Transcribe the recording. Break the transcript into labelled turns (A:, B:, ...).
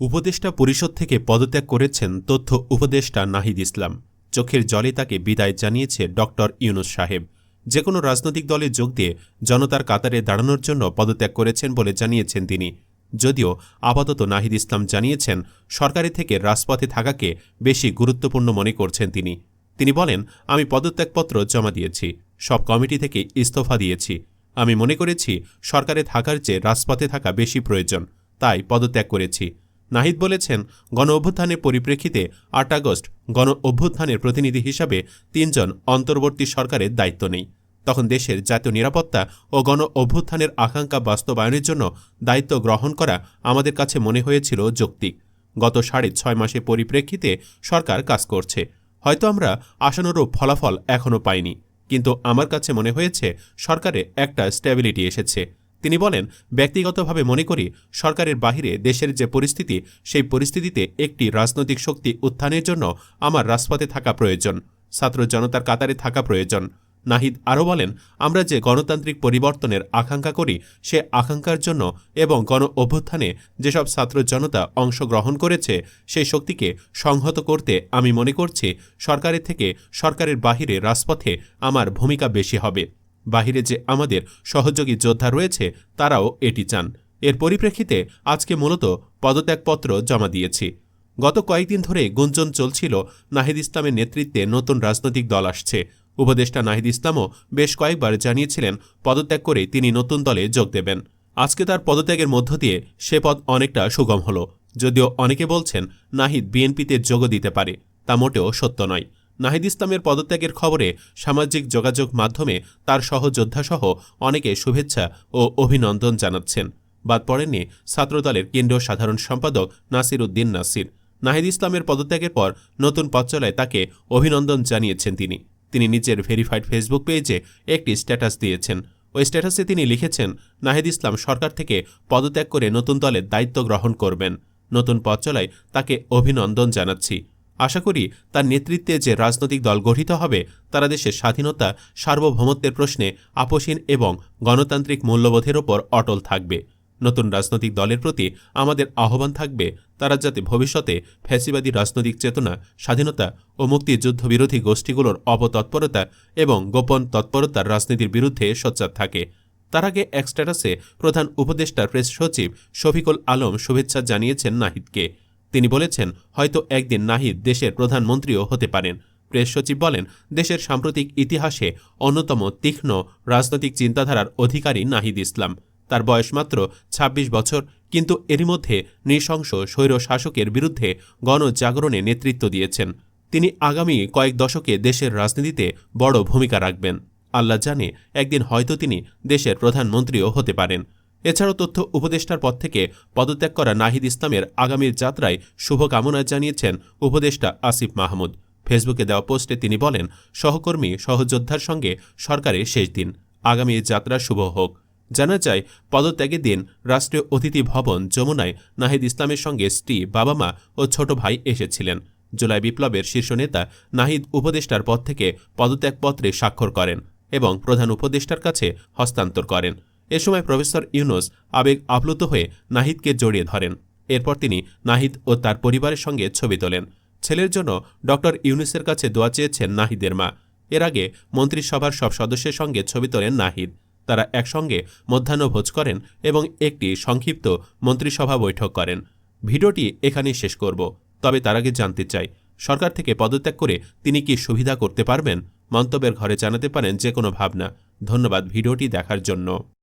A: উপদেষ্টা পরিষদ থেকে পদত্যাগ করেছেন তথ্য উপদেষ্টা নাহিদ ইসলাম। চোখের জলে তাকে বিদায় জানিয়েছে ডক্টর ইউনুস সাহেব। যে কোনো রাজনৈতিক দলে যোগ দিয়ে জনতার কাতারে দাঁড়ানোর জন্য পদত্যাগ করেছেন বলে জানিয়েছেন তিনি। যদিও আপাতত নাহিদ ইসলাম জানিয়েছেন, সরকারি থেকে রাজপথে থাকাকে বেশি গুরুত্বপূর্ণ মনে করছেন তিনি। তিনি বলেন, আমি পদত্যাগপত্র জমা দিয়েছি, সব কমিটি থেকে ইস্তফা দিয়েছি। আমি মনে করেছি, সরকারে থাকার চেয়ে রাজপথে থাকা বেশি প্রয়োজন, তাই পদত্যাগ করেছি। নাহিদ বলেছেন, গণ অভ্যুত্থানের পরিপ্রেক্ষিতে আট আগস্ট গণ অভ্যুত্থানের প্রতিনিধি হিসাবে তিনজন অন্তর্বর্তী সরকারের দায়িত্ব নেই। তখন দেশের জাতীয় নিরাপত্তা ও গণ অভ্যুত্থানের আকাঙ্ক্ষা বাস্তবায়নের জন্য দায়িত্ব গ্রহণ করা আমাদের কাছে মনে হয়েছিল যৌক্তিক। গত সাড়ে ছয় মাসের পরিপ্রেক্ষিতে সরকার কাজ করছে। হয়তো আমরা আশানুরূপ ফলাফল এখনও পাইনি, কিন্তু আমার কাছে মনে হয়েছে সরকারে একটা স্ট্যাবিলিটি এসেছে। তিনি বলেন, ব্যক্তিগতভাবে মনে করি সরকারের বাহিরে দেশের যে পরিস্থিতি, সেই পরিস্থিতিতে একটি রাজনৈতিক শক্তি উত্থানের জন্য আমার রাজপথে থাকা প্রয়োজন, ছাত্র জনতার কাতারে থাকা প্রয়োজন। নাহিদ আরও বলেন, আমরা যে গণতান্ত্রিক পরিবর্তনের আকাঙ্ক্ষা করি, সে আকাঙ্ক্ষার জন্য এবং গণ অভ্যুত্থানে যেসব ছাত্র জনতা অংশগ্রহণ করেছে, সেই শক্তিকে সংহত করতে আমি মনে করছি, সরকারের থেকে সরকারের বাহিরে রাজপথে আমার ভূমিকা বেশি হবে। বাহিরে যে আমাদের সহযোগী যোদ্ধা রয়েছে, তারাও এটি চান। এর পরিপ্রেক্ষিতে আজকে মূলত পদত্যাগপত্র জমা দিয়েছি। গত কয়েকদিন ধরে গুঞ্জন চলছিল নাহিদ ইসলামের নেতৃত্বে নতুন রাজনৈতিক দল আসছে। উপদেষ্টা নাহিদ ইসলামও বেশ কয়েকবার জানিয়েছিলেন, পদত্যাগ করে তিনি নতুন দলে যোগ দেবেন। আজকে তার পদত্যাগের মধ্য দিয়ে সে পদ অনেকটা সুগম হল। যদিও অনেকে বলছেন, নাহিদ বিএনপিতে যোগ দিতে পারে, তা মোটেও সত্য নয়। নাহিদ ইসলামের পদত্যাগের খবরে সামাজিক যোগাযোগ মাধ্যমে তার সহযোদ্ধাসহ অনেকে শুভেচ্ছা ও অভিনন্দন জানাচ্ছেন। বাদ পড়েননি ছাত্রদলের কেন্দ্রীয় সাধারণ সম্পাদক নাসির উদ্দিন নাসির। নাহিদ ইসলামের পদত্যাগের পর নতুন পথচলায় তাকে অভিনন্দন জানিয়েছেন তিনি। তিনি নিজের ভেরিফাইড ফেসবুক পেজে একটি স্ট্যাটাস দিয়েছেন। ওই স্ট্যাটাসে তিনি লিখেছেন, নাহিদ ইসলাম সরকার থেকে পদত্যাগ করে নতুন দলের দায়িত্ব গ্রহণ করবেন। নতুন পথ চলায় তাকে অভিনন্দন জানাচ্ছি। আশা করি তার নেতৃত্বে যে রাজনৈতিক দল গঠিত হবে, তারা দেশের স্বাধীনতা, সার্বভৌমত্বের প্রশ্নে আপোষহীন এবং গণতান্ত্রিক মূল্যবোধের ওপর অটল থাকবে। নতুন রাজনৈতিক দলের প্রতি আমাদের আহ্বান থাকবে, তারা যাতে ভবিষ্যতে ফ্যাসিবাদী রাজনৈতিক চেতনা, স্বাধীনতা ও মুক্তিযুদ্ধ বিরোধী গোষ্ঠীগুলোর অপতৎপরতা এবং গোপন তৎপরতার রাজনীতির বিরুদ্ধে সোচ্চার থাকে। তার আগে এক স্ট্যাটাসে প্রধান উপদেষ্টার প্রেস সচিব শফিকুল আলম শুভেচ্ছা জানিয়েছেন নাহিদকে। তিনি বলেছেন, হয়তো একদিন নাহিদ দেশের প্রধানমন্ত্রীও হতে পারেন। প্রেস সচিব বলেন, দেশের সাম্প্রতিক ইতিহাসে অন্যতম তীক্ষ্ণ রাজনৈতিক চিন্তাধারার অধিকারী নাহিদ ইসলাম। তার বয়স মাত্র ২৬ বছর, কিন্তু এরই মধ্যে নৃশংস স্বৈর শাসকের বিরুদ্ধে গণজাগরণে নেতৃত্ব দিয়েছেন। তিনি আগামী কয়েক দশকে দেশের রাজনীতিতে বড় ভূমিকা রাখবেন। আল্লাহ জানে, একদিন হয়তো তিনি দেশের প্রধানমন্ত্রীও হতে পারেন। এছাড়াও তথ্য উপদেষ্টার পদ থেকে পদত্যাগ করা নাহিদ ইসলামের আগামীর যাত্রায় শুভকামনা জানিয়েছেন উপদেষ্টা আসিফ মাহমুদ। ফেসবুকে দেওয়া পোস্টে তিনি বলেন, সহকর্মী, সহযোদ্ধার সঙ্গে সরকারের শেষ দিন। আগামী যাত্রা শুভ হোক। জানা যায়, পদত্যাগের দিন রাষ্ট্রীয় অতিথি ভবন যমুনায় নাহিদ ইসলামের সঙ্গে স্ত্রী বাবা মা ও ছোট ভাই এসেছিলেন। জুলাই বিপ্লবের শীর্ষ নেতা নাহিদ উপদেষ্টার পদ থেকে পদত্যাগপত্রে স্বাক্ষর করেন এবং প্রধান উপদেষ্টার কাছে হস্তান্তর করেন। এ সময় প্রফেসর ইউনুস আবেগ আপ্লুত হয়ে নাহিদকে জড়িয়ে ধরেন। এরপর তিনি নাহিদ ও তার পরিবারের সঙ্গে ছবি তোলেন। ছেলের জন্য ডক্টর ইউনুসের কাছে দোয়া চেয়েছেন নাহিদের মা। এর আগে মন্ত্রিসভার সব সদস্যের সঙ্গে ছবি তোলেন নাহিদ। তারা একসঙ্গে মধ্যাহ্নভোজ করেন এবং একটি সংক্ষিপ্ত মন্ত্রিসভা বৈঠক করেন। ভিডিওটি এখানেই শেষ করব। তবে তার আগে জানতে চাই, সরকার থেকে পদত্যাগ করে তিনি কি সুবিধা করতে পারবেন? মন্তব্যের ঘরে জানাতে পারেন যে কোনো ভাবনা। ধন্যবাদ ভিডিওটি দেখার জন্য।